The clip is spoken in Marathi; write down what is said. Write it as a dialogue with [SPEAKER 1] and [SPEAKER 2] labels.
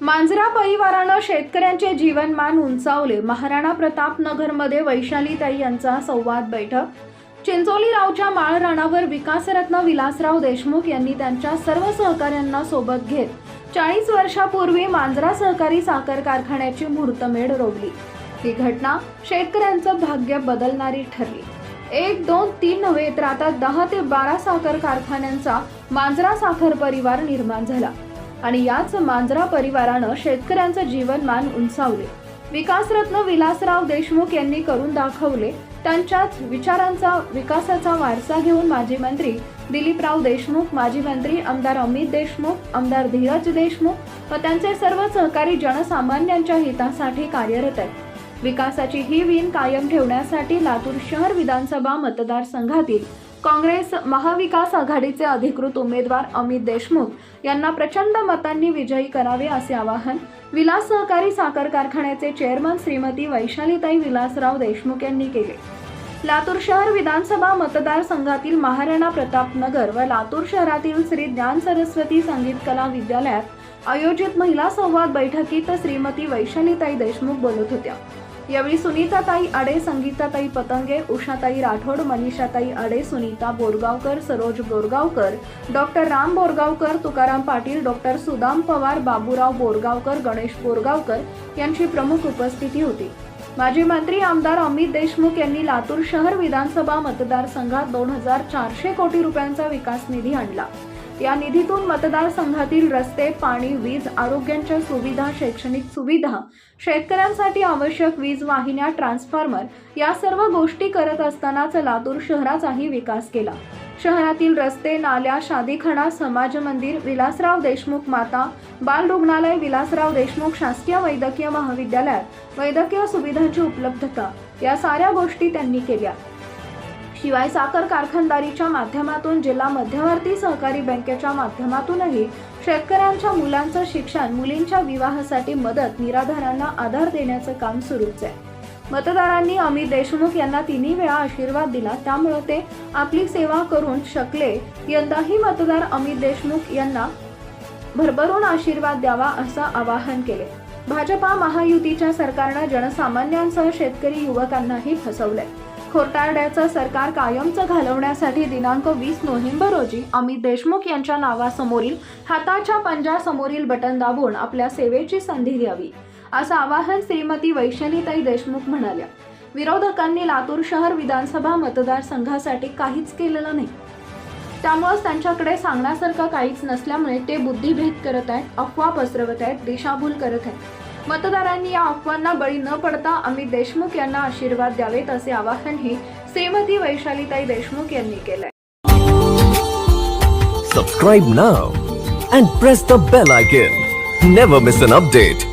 [SPEAKER 1] मांजरा परिवारानं शेतकऱ्यांचे जीवनमान उंचावले. महाराणा प्रताप नगरमध्ये वैशालीताई यांचा संवाद बैठक. चिंचोली रावच्या माळराणावर विकासरत्न विलासराव देशमुख यांनी त्यांच्या सर्व सहकाऱ्यांना सोबत घेत चाळीस वर्षापूर्वी मांजरा सहकारी साखर कारखान्याची मुहूर्तमेढ रोवली. ही घटना शेतकऱ्यांचं भाग्य बदलणारी ठरली. एक दोन तीन नव्हे तर आता दहा ते बारा साखर कारखान्यांचा मांजरा साखर परिवार निर्माण झाला. आणि याच मांजरा परिवारानं शेतकऱ्यांचं जीवनमान उंचावले. विकासरत्न विलासराव देशमुख यांनी करून दाखवले. त्यांच्याच विचारांचा विकासाचा वारसा घेऊन माजी मंत्री दिलीपराव देशमुख माजी मंत्री आमदार अमित देशमुख आमदार धीरज देशमुख व त्यांचे सर्व सहकारी जनसामान्यांच्या हितासाठी कार्यरत आहेत. विकासाची ही विण कायम ठेवण्यासाठी लातूर शहर विधानसभा मतदारसंघातील काँग्रेस महाविकास आघाडीचे अधिकृत उमेदवार अमित देशमुख यांना प्रचंड मतांनी विजयी करावे असे आवाहन विलास सहकारी साखर कारखान्याचे चेअरमन श्रीमती वैशालीताई विलासराव देशमुख यांनी केले. लातूर शहर विधानसभा मतदारसंघातील महाराणा प्रताप नगर व लातूर शहरातील श्री ज्ञान सरस्वती संगीत कला विद्यालयात आयोजित महिला संवाद बैठकीत श्रीमती वैशालीताई देशमुख बोलत होत्या. यावेळी सुनीताताई आडे संगीताताई पतंगे उषाताई राठोड मनीषाताई आडे सुनीता बोरगावकर सरोज बोरगावकर डॉक्टर राम बोरगावकर तुकाराम पाटील डॉक्टर सुदाम पवार बाबूराव बोरगावकर गणेश बोरगावकर यांची प्रमुख उपस्थिती होती. माजी मंत्री आमदार अमित देशमुख यांनी लातूर शहर विधानसभा मतदारसंघात दोन हजार चारशे कोटी रुपयांचा विकास निधी आणला. या निधीतून मतदारसंघातील रस्ते पाणी वीज आरोग्यांच्या सुविधा शैक्षणिक सुविधा शेतकऱ्यांसाठी आवश्यक वीज वाहिन्या ट्रान्सफॉर्मर या सर्व गोष्टी करत असतानाच लातूर शहराचाही विकास केला. शहरातील रस्ते नाल्या शादीखाना समाज मंदिर विलासराव देशमुख माता बाल रुग्णालय विलासराव देशमुख शासकीय वैद्यकीय महाविद्यालयात वैद्यकीय सुविधांची उपलब्धता या साऱ्या गोष्टी त्यांनी केल्या. शिवाय साखर कारखानदारीच्या माध्यमातून जिल्हा मध्यवर्ती सहकारी बँकेच्या माध्यमातूनही शेतकऱ्यांच्या मुलांचं शिक्षण मुलींच्या विवाहासाठी मदत निराधारांना आधार देण्याचं काम सुरूच आहे. मतदारांनी अमित देशमुख यांना तिन्ही वेळा आशीर्वाद दिला त्यामुळे ते आपली सेवा करून शकले यंदाही मतदार अमित देशमुख यांना भरभरून आशीर्वाद द्यावा असं आवाहन केले. भाजपा महायुतीच्या सरकारनं जनसामान्यांसह शेतकरी युवकांनाही फसवलंय. खोटारड्याचं सरकार कायमचं घालवण्यासाठी दिनांक वीस नोव्हेंबर रोजी अमित देशमुख यांच्या नावासमोरील हाताच्या पंजासमोरील बटन दाबून आपल्या सेवेची संधी द्यावी असं आवाहन श्रीमती वैशालीताई देशमुख म्हणाल्या. विरोधकांनी लातूर शहर विधानसभा मतदारसंघासाठी काहीच केलेलं नाही. त्यामुळेच त्यांच्याकडे सांगण्यासारखं काहीच नसल्यामुळे ते बुद्धिभेद करत आहेत अफवा पसरवत आहेत दिशाभूल करत आहेत. मतदारांनी या अफवांना बळी न पडता अमित देशमुख यांना आशीर्वाद द्यावेत असे आवाहनही श्रीमती वैशालीताई देशमुख यांनी केलंय.
[SPEAKER 2] Subscribe now and press the bell icon never miss an update